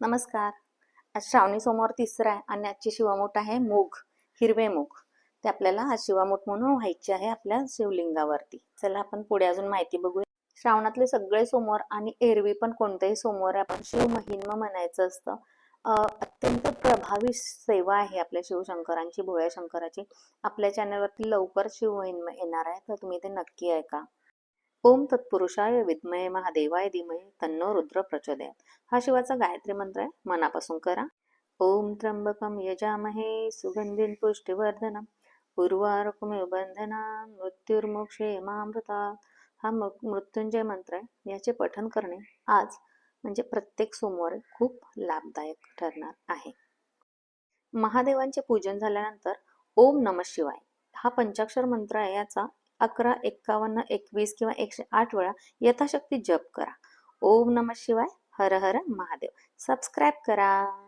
नमस्कार. आज श्रावणी सोमवार तिसरा आहे आणि आजची शिवामूठ आहे मूग हिरवे मूग. ते आपल्याला आज शिवामूठ म्हणून व्हायची आहे आपल्या शिवलिंगावरती. चला आपण पुढे अजून माहिती बघूया. श्रावणातले सगळे सोमवार आणि एरवी पण कोणतेही सोमवार आपण शिव महिन्म म्हणायचं असतं. अत्यंत प्रभावी सेवा आहे आपल्या शिवशंकरांची भोळ्या शंकराची. आपल्या चॅनलवरती लवकर शिव महिन्म येणार आहे तर तुम्ही ते नक्की ऐका. ओम तत्पुरुषाय विद्मय महादेवाय धीमय तन्नो रुद्र प्रचोदयात. हा शिवाचा गायत्री मंत्र आहे. मनापासून करा. ओम त्र्यंबकम यजामहे सुगंधीन पुष्टिवर्धनम उर्वारुकमेव बंधना मृत्युर्मोक्षे मामृता हा मृत्युंजय मंत्र आहे. याचे पठन करणे आज म्हणजे प्रत्येक सोमवारी खूप लाभदायक ठरणार आहे. महादेवांचे पूजन झाल्यानंतर ओम नम शिवाय हा पंचाक्षर मंत्र आहे याचा अकरा एक्कावन्न एकवीस किंवा एकशे आठ वेळा यथाशक्ती जप करा. ओम नम शिवाय हर हर महादेव. सबस्क्राईब करा.